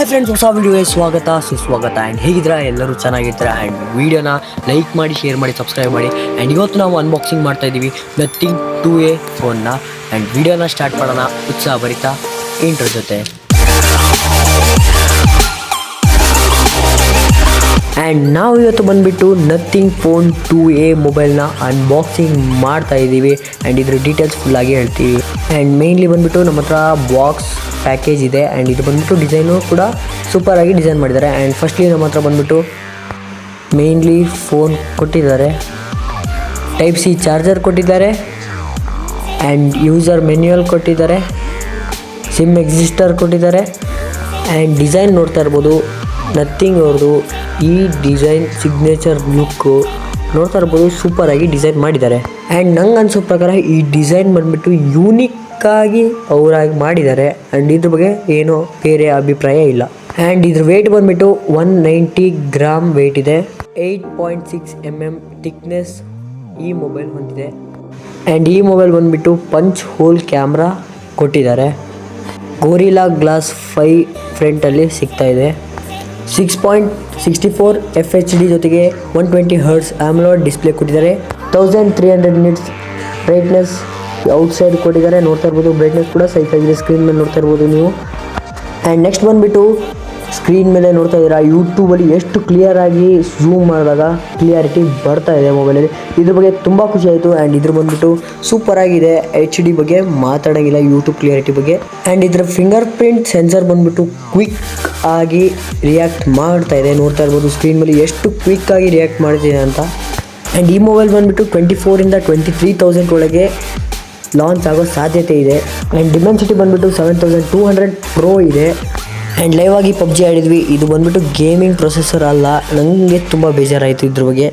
Hi friends ಹೊಸ ವಿಡಿಯೋಗೆ ಸ್ವಾಗತ. ಸುಸ್ವಾಗತ ಆ್ಯಂಡ್ ಹೇಗಿದ್ದೀರಾ? ಎಲ್ಲರೂ ಚೆನ್ನಾಗಿದ್ದೀರಾ? ಆ್ಯಂಡ್ ವಿಡಿಯೋನ ಲೈಕ್ ಮಾಡಿ ಶೇರ್ ಮಾಡಿ ಸಬ್ಸ್ಕ್ರೈಬ್ ಮಾಡಿ. ಆ್ಯಂಡ್ ಇವತ್ತು ನಾವು ಅನ್ಬಾಕ್ಸಿಂಗ್ ಮಾಡ್ತಾ ಇದ್ದೀವಿ. ನಥಿಂಗ್ ಟು ಎ ಫೋನ್ನ ಆ್ಯಂಡ್ ವಿಡಿಯೋನ ಸ್ಟಾರ್ಟ್ ಮಾಡೋಣ. ಉತ್ಸಾಹ ಭರಿತ ಇಂಟ್ರ ಜೊತೆ. ಆ್ಯಂಡ್ ನಾವು ಇವತ್ತು ಬಂದುಬಿಟ್ಟು ನಥಿಂಗ್ ಫೋನ್ ಟೂ ಎ ಮೊಬೈಲ್ನ ಅನ್ಬಾಕ್ಸಿಂಗ್ ಮಾಡ್ತಾ ಇದ್ದೀವಿ. ಆ್ಯಂಡ್ ಇದ್ರ ಡೀಟೇಲ್ಸ್ ಫುಲ್ಲಾಗಿ ಹೇಳ್ತೀವಿ. ಆ್ಯಂಡ್ ಮೇಯ್ನ್ಲಿ ಬಂದುಬಿಟ್ಟು ನಮ್ಮ ಹತ್ರ ಬಾಕ್ಸ್ ಪ್ಯಾಕೇಜ್ ಇದೆ. ಆ್ಯಂಡ್ ಇದು ಬಂದುಬಿಟ್ಟು ಡಿಸೈನು ಕೂಡ ಸೂಪರಾಗಿ ಡಿಸೈನ್ ಮಾಡಿದ್ದಾರೆ. ಆ್ಯಂಡ್ ಫಸ್ಟ್ಲಿ ನಮ್ಮ ಹತ್ರ ಬಂದುಬಿಟ್ಟು ಮೇಯ್ನ್ಲಿ ಫೋನ್ ಕೊಟ್ಟಿದ್ದಾರೆ. ಟೈಪ್ ಸಿ ಚಾರ್ಜರ್ ಕೊಟ್ಟಿದ್ದಾರೆ. ಆ್ಯಂಡ್ ಯೂಸರ್ ಮೆನ್ಯುವಲ್ ಕೊಟ್ಟಿದ್ದಾರೆ. ಸಿಮ್ ಎಕ್ಸಿಸ್ಟರ್ ಕೊಟ್ಟಿದ್ದಾರೆ. ಆ್ಯಂಡ್ ಡಿಸೈನ್ ನೋಡ್ತಾ ಇರ್ಬೋದು. ನಥಿಂಗ್ ಅವ್ರದ್ದು ಈ ಡಿಸೈನ್ ಸಿಗ್ನೇಚರ್ ಲುಕ್ಕು ನೋಡ್ತಾ ಇರ್ಬೋದು ಸೂಪರಾಗಿ ಡಿಸೈನ್ ಮಾಡಿದ್ದಾರೆ. ಆ್ಯಂಡ್ ನಂಗೆ ಅನಿಸೋ ಪ್ರಕಾರ ಈ ಡಿಸೈನ್ ಬಂದುಬಿಟ್ಟು ಯೂನಿಕ್ಕಾಗಿ ಅವರಾಗಿ ಮಾಡಿದ್ದಾರೆ. ಆ್ಯಂಡ್ ಇದ್ರ ಬಗ್ಗೆ ಏನೋ ಬೇರೆ ಅಭಿಪ್ರಾಯ ಇಲ್ಲ. ಆ್ಯಂಡ್ ಇದ್ರ ವೇಟ್ ಬಂದುಬಿಟ್ಟು ಒನ್ ನೈಂಟಿ ಗ್ರಾಮ್ ವೆಯ್ಟ್ ಇದೆ. Eight point six M M thickness ಈ ಮೊಬೈಲ್ ಹೊಂದಿದೆ. ಆ್ಯಂಡ್ ಈ ಮೊಬೈಲ್ ಬಂದುಬಿಟ್ಟು ಪಂಚ್ ಹೋಲ್ ಕ್ಯಾಮ್ರಾ ಕೊಟ್ಟಿದ್ದಾರೆ. ಗೋರಿಲಾ ಗ್ಲಾಸ್ ಫೈ ಫ್ರಂಟಲ್ಲಿ ಸಿಗ್ತಾ ಇದೆ. Six point sixty four F H D ಜೊತೆಗೆ one twenty hertz AMOLED display ಕೊಟ್ಟಿದ್ದಾರೆ. Thousand three hundred minutes brightness outside ಕೊಟ್ಟಿದ್ದಾರೆ. ನೋಡ್ತಾ ಇರ್ಬೋದು ಬ್ರೈಟ್ನೆಸ್ ಕೂಡ ಸೈಕಾಗಿದೆ ಸ್ಕ್ರೀನ್ ಮೇಲೆ ನೋಡ್ತಾ ಇರ್ಬೋದು ನೀವು. ಆ್ಯಂಡ್ ನೆಕ್ಸ್ಟ್ ಬಂದುಬಿಟ್ಟು ಸ್ಕ್ರೀನ್ ಮೇಲೆ ನೋಡ್ತಾ ಇದ್ದೀರಾ? ಯೂಟ್ಯೂಬಲ್ಲಿ ಎಷ್ಟು ಕ್ಲಿಯರ್ ಆಗಿ ಝೂಮ್ ಮಾಡಿದಾಗ ಕ್ಲಿಯಾರಿಟಿ ಬರ್ತಾ ಇದೆ ಮೊಬೈಲಲ್ಲಿ ಇದ್ರ ಬಗ್ಗೆ ತುಂಬ ಖುಷಿ ಆಯಿತು ಆ್ಯಂಡ್ ಇದ್ರ ಬಂದುಬಿಟ್ಟು ಸೂಪರ್ ಆಗಿದೆ ಎಚ್ ಡಿ ಬಗ್ಗೆ ಮಾತಾಡೋಂಗಿಲ್ಲ ಯೂಟ್ಯೂಬ್ ಕ್ಲಿಯಾರಿಟಿ ಬಗ್ಗೆ. ಆ್ಯಂಡ್ ಇದರ ಫಿಂಗರ್ ಪ್ರಿಂಟ್ ಸೆನ್ಸರ್ ಬಂದುಬಿಟ್ಟು ಕ್ವಿಕ್ ಆಗಿ ರಿಯಾಕ್ಟ್ ಮಾಡ್ತಾ ಇದೆ. ನೋಡ್ತಾ ಇರ್ಬೋದು ಸ್ಕ್ರೀನ್ ಮೇಲೆ ಎಷ್ಟು ಕ್ವಿಕ್ ಆಗಿ ರಿಯಾಕ್ಟ್ ಮಾಡ್ತಿದೆ ಅಂತ. ಆ್ಯಂಡ್ ಈ ಮೊಬೈಲ್ ಬಂದುಬಿಟ್ಟು ಟ್ವೆಂಟಿ ಫೋರಿಂದ ಟ್ವೆಂಟಿ ತ್ರೀ ತೌಸಂಡ್ ಒಳಗೆ ಲಾಂಚ್ ಆಗೋ ಸಾಧ್ಯತೆ ಇದೆ. ಆ್ಯಂಡ್ ಡಿಮೆನ್ಸಿಟಿ ಬಂದುಬಿಟ್ಟು seven thousand two hundred pro ಇದೆ. ಆ್ಯಂಡ್ ಲೈವ್ ಆಗಿ ಪಬ್ಜಿ ಆಡಿದ್ವಿ. ಇದು ಬಂದುಬಿಟ್ಟು ಗೇಮಿಂಗ್ ಪ್ರೊಸೆಸರ್ ಅಲ್ಲ. ನನಗೆ ತುಂಬ ಬೇಜಾರಾಯಿತು ಇದ್ರ ಬಗ್ಗೆ.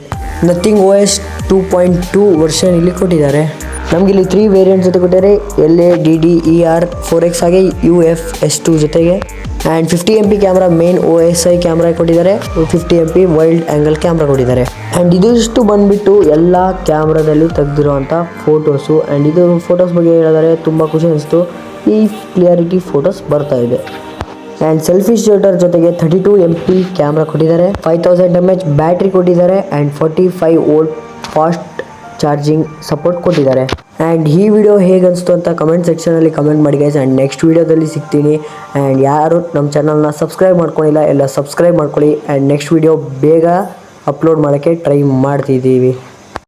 Nothing O S two point two version ಇಲ್ಲಿ ಕೊಟ್ಟಿದ್ದಾರೆ. ನಮಗೆ ಇಲ್ಲಿ ತ್ರೀ ವೇರಿಯಂಟ್ ಜೊತೆ ಕೊಟ್ಟಿದ್ದಾರೆ. L A D D E R four X ಹಾಗೆ ಯು ಎಫ್ ಎಸ್ ಟು ಜೊತೆಗೆ. And fifty M P camera main O S I camera ಕೊಟ್ಟಿದ್ದಾರೆ. Fifty M P wild angle camera ಕೊಟ್ಟಿದ್ದಾರೆ. ಆ್ಯಂಡ್ ಇದಿಷ್ಟು ಬಂದುಬಿಟ್ಟು ಎಲ್ಲ ಕ್ಯಾಮ್ರಾದಲ್ಲಿ ತೆಗೆದಿರುವಂಥ ಫೋಟೋಸು ಆ್ಯಂಡ್ ಇದು ಫೋಟೋಸ್ ಬಗ್ಗೆ ಹೇಳಿದರೆ ತುಂಬ ಖುಷಿ ಅನಿಸ್ತು. ಈ ಕ್ಲಿಯಾರಿಟಿ ಫೋಟೋಸ್ ಬರ್ತಾ ಇದೆ. ಆ್ಯಂಡ್ ಸೆಲ್ಫಿ ಶೂಟರ್ ಜೊತೆಗೆ thirty two M P camera ಕೊಟ್ಟಿದ್ದಾರೆ. Five thousand M H battery ಕೊಟ್ಟಿದ್ದಾರೆ and forty five volt fast charging support ಕೊಟ್ಟಿದ್ದಾರೆ. ಆ್ಯಂಡ್ ಈ ವಿಡಿಯೋ ಹೇಗೆ ಅನಿಸ್ತು ಅಂತ ಕಮೆಂಟ್ ಸೆಕ್ಷನಲ್ಲಿ ಕಮೆಂಟ್ ಮಾಡಿ ಗೈಸ್ ಆ್ಯಂಡ್ ನೆಕ್ಸ್ಟ್ ವೀಡಿಯೋದಲ್ಲಿ ಸಿಗ್ತೀನಿ. ಆ್ಯಂಡ್ ಯಾರು ನಮ್ಮ ಚಾನಲ್ನ ಸಬ್ಸ್ಕ್ರೈಬ್ ಮಾಡ್ಕೊಂಡಿಲ್ಲ, ಎಲ್ಲ ಸಬ್ಸ್ಕ್ರೈಬ್ ಮಾಡ್ಕೊಳ್ಳಿ. ಆ್ಯಂಡ್ ನೆಕ್ಸ್ಟ್ ವೀಡಿಯೋ ಬೇಗ ಅಪ್ಲೋಡ್ ಮಾಡೋಕ್ಕೆ ಟ್ರೈ ಮಾಡ್ತಿದ್ದೀವಿ.